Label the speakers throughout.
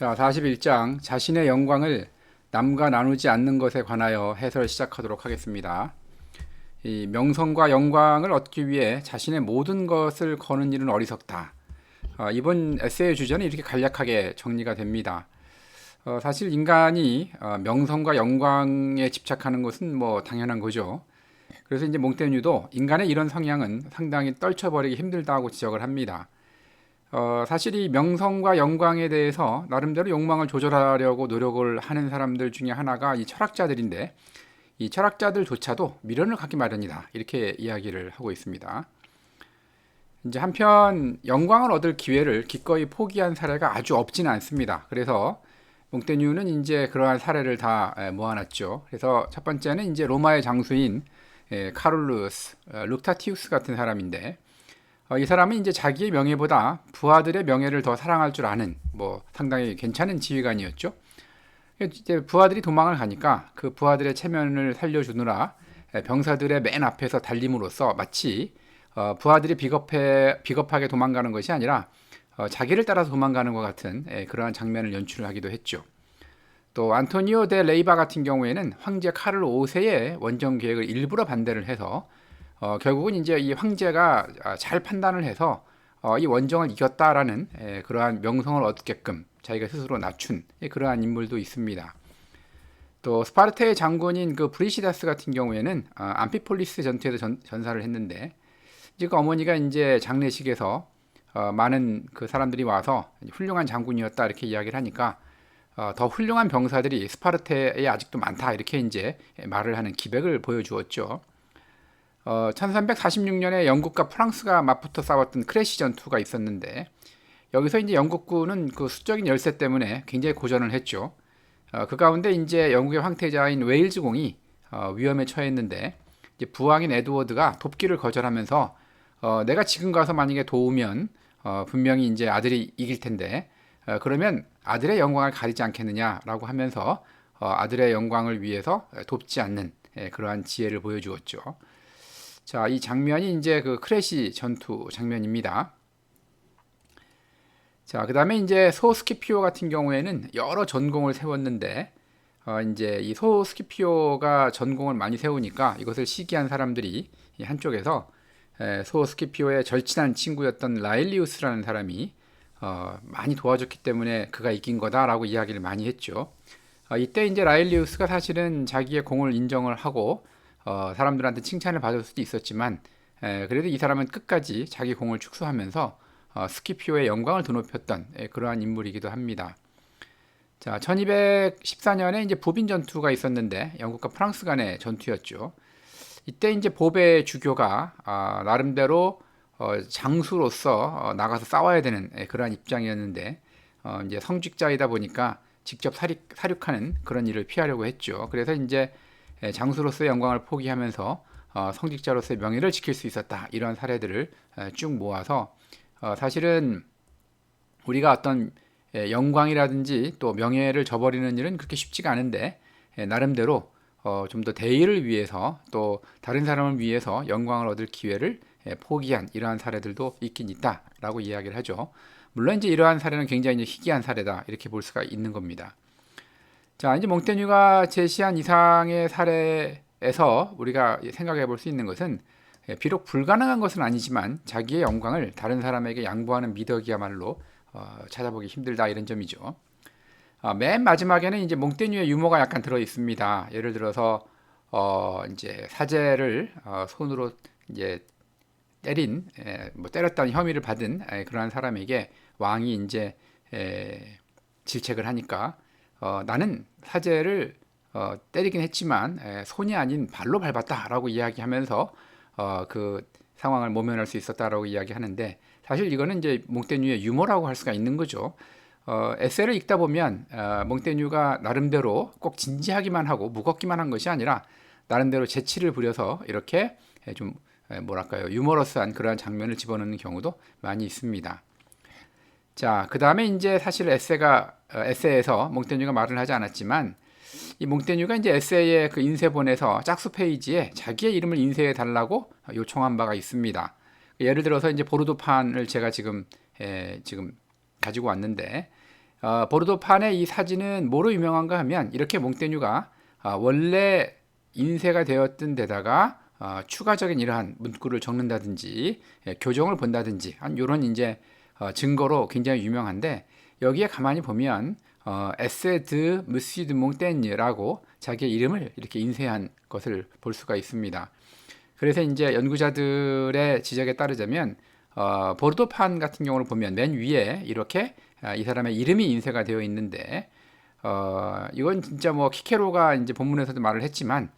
Speaker 1: 자, 41장 자신의 영광을 남과 나누지 않는 것에 관하여 해설 시작하도록 하겠습니다. 이 명성과 영광을 얻기 위해 자신의 모든 것을 거는 일은 어리석다. 어, 이번 에세이의 주제는 이렇게 간략하게 정리가 됩니다. 어, 사실 인간이 어, 명성과 영광에 집착하는 것은 뭐 당연한 거죠. 그래서 이제 몽테뉴도 인간의 이런 성향은 상당히 떨쳐버리기 힘들다고 지적을 합니다. 어, 사실 이 명성과 영광에 대해서 나름대로 욕망을 조절하려고 노력을 하는 사람들 중에 하나가 이 철학자들인데 이 철학자들조차도 미련을 갖기 마련이다 이렇게 이야기를 하고 있습니다. 이제 한편 영광을 얻을 기회를 기꺼이 포기한 사례가 아주 없지는 않습니다. 그래서 몽테뉴는 이제 그러한 사례를 다 모아놨죠. 그래서 첫 번째는 이제 로마의 장수인 카룰루스 어, 룩타티우스 같은 사람인데 어, 이 사람은 이제 자기의 명예보다 부하들의 명예를 더 사랑할 줄 아는 뭐 상당히 괜찮은 지휘관이었죠. 이제 부하들이 도망을 가니까 그 부하들의 체면을 살려주느라 병사들의 맨 앞에서 달림으로써 마치 어, 부하들이 비겁해 비겁하게 도망가는 것이 아니라 어, 자기를 따라서 도망가는 것 같은 예, 그러한 장면을 연출을 하기도 했죠. 또 안토니오 데 레이바 같은 경우에는 황제 카를 5세의 원정 계획을 일부러 반대를 해서 어, 결국은 이제 이 황제가 아, 잘 판단을 해서 어, 이 원정을 이겼다라는 에, 그러한 명성을 얻게끔 자기가 스스로 낮춘 예, 그러한 인물도 있습니다. 또 스파르타의 장군인 그 브리시다스 같은 경우에는 아, 암피폴리스 전투에도 전, 전사를 했는데 이제 그 어머니가 이제 장례식에서 어, 많은 그 사람들이 와서 훌륭한 장군이었다 이렇게 이야기를 하니까 어, 더 훌륭한 병사들이 스파르타에 아직도 많다 이렇게 이제 말을 하는 기백을 보여주었죠. 어, 1346년에 영국과 프랑스가 맞붙어 싸웠던 크래시 전투가 있었는데 여기서 이제 영국군은 그 수적인 열세 때문에 굉장히 고전을 했죠. 어, 그 가운데 이제 영국의 황태자인 웨일즈 공이 어, 위험에 처했는데 부왕인 에드워드가 돕기를 거절하면서 어, 내가 지금 가서 만약에 도우면 어, 분명히 이제 아들이 이길 텐데 어, 그러면 아들의 영광을 가리지 않겠느냐라고 하면서 어, 아들의 영광을 위해서 돕지 않는 예, 그러한 지혜를 보여주었죠. 자, 이 장면이 이제 그 크래시 전투 장면입니다. 자, 그 다음에 이제 소스키피오 같은 경우에는 여러 전공을 세웠는데, 어, 이제 이 소스키피오가 전공을 많이 세우니까 이것을 시기한 사람들이 한쪽에서 에, 소스키피오의 절친한 친구였던 라일리우스라는 사람이 어, 많이 도와줬기 때문에 그가 이긴 거다라고 이야기를 많이 했죠. 어, 이때 이제 라일리우스가 사실은 자기의 공을 인정을 하고 어, 사람들한테 칭찬을 받을 수도 있었지만 에, 그래도 이 사람은 끝까지 자기 공을 축소하면서 어, 스키피오의 영광을 드높였던 에, 그러한 인물이기도 합니다. 자, 1214년에 이제 보빈 전투가 있었는데 영국과 프랑스 간의 전투였죠. 이때 이제 보베 주교가 아, 나름대로 어, 장수로서 어, 나가서 싸워야 되는 에, 그러한 입장이었는데 어, 이제 성직자이다 보니까 직접 사륙, 사륙하는 그런 일을 피하려고 했죠. 그래서 이제 예, 장수로서의 영광을 포기하면서 어, 성직자로서의 명예를 지킬 수 있었다 이런 사례들을 쭉 모아서 어, 사실은 우리가 어떤 예, 영광이라든지 또 명예를 저버리는 일은 그렇게 쉽지가 않은데 예, 나름대로 어, 좀더 대의를 위해서 또 다른 사람을 위해서 영광을 얻을 기회를 포기한 이러한 사례들도 있긴 있다라고 이야기를 하죠. 물론 이제 이러한 사례는 굉장히 희귀한 사례다 이렇게 볼 수가 있는 겁니다. 자, 이제 몽테뉴가 제시한 이상의 사례에서 우리가 생각해 볼 수 있는 것은 예, 비록 불가능한 것은 아니지만 자기의 영광을 다른 사람에게 양보하는 미덕이야말로 어, 찾아보기 힘들다 이런 점이죠. 어, 맨 마지막에는 이제 몽테뉴의 유머가 약간 들어 있습니다. 예를 들어서 어, 이제 사제를 어, 손으로 이제 때린, 에, 예, 뭐 때렸다는 혐의를 받은 에, 예, 그러한 사람에게 왕이 이제 에, 질책을 하니까 어, 나는 사제를 어, 때리긴 했지만 에, 손이 아닌 발로 밟았다라고 이야기하면서 어, 그 상황을 모면할 수 있었다라고 이야기하는데 사실 이거는 이제 몽테뉴의 유머라고 할 수가 있는 거죠. 어, 에세이를 읽다 보면 어, 몽테뉴가 나름대로 꼭 진지하기만 하고 무겁기만 한 것이 아니라 나름대로 재치를 부려서 이렇게 좀 뭐랄까요 유머러스한 그러한 장면을 집어넣는 경우도 많이 있습니다. 자, 그 다음에 이제 사실 에세가 어, 에세에서 몽테뉴가 말을 하지 않았지만 이 몽테뉴가 이제 에세이의 그 인쇄본에서 짝수 페이지에 자기의 이름을 인쇄해 달라고 요청한 바가 있습니다. 예를 들어서 이제 보르도판을 제가 지금 에, 지금 가지고 왔는데 어, 보르도판의 이 사진은 뭐로 유명한가 하면 이렇게 몽테뉴가 아, 원래 인쇄가 되었던 데다가 어, 추가적인 이러한 문구를 적는다든지 예, 교정을 본다든지 한 이런 이제 어, 증거로 굉장히 유명한데 여기에 가만히 보면 어, 에세드 무시드 몽테뉴라고 자기의 이름을 이렇게 인쇄한 것을 볼 수가 있습니다. 그래서 이제 연구자들의 지적에 따르자면 어, 보르도판 같은 경우를 보면 맨 위에 이렇게 아, 이 사람의 이름이 인쇄가 되어 있는데 어, 이건 진짜 뭐 키케로가 이제 본문에서도 말을 했지만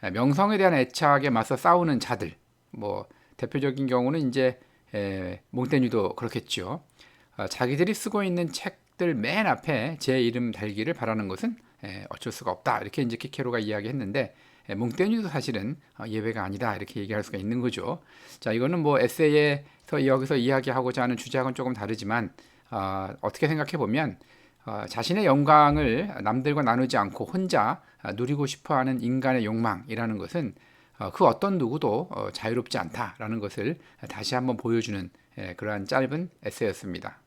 Speaker 1: 아, 명성에 대한 애착에 맞서 싸우는 자들 뭐 대표적인 경우는 이제 에, 몽테뉴도 그렇겠죠. 어, 자기들이 쓰고 있는 책들 맨 앞에 제 이름 달기를 바라는 것은 에, 어쩔 수가 없다 이렇게 이제 키케로가 이야기했는데 에, 몽테뉴도 사실은 어, 예외가 아니다 이렇게 얘기할 수가 있는 거죠. 자 이거는 뭐 에세이에서 여기서 이야기하고자 하는 주제하고는 조금 다르지만 어, 어떻게 생각해 보면 어, 자신의 영광을 남들과 나누지 않고 혼자 아, 누리고 싶어하는 인간의 욕망이라는 것은 어, 그 어떤 누구도 어, 자유롭지 않다라는 것을 다시 한번 보여주는 예, 그러한 짧은 에세이였습니다.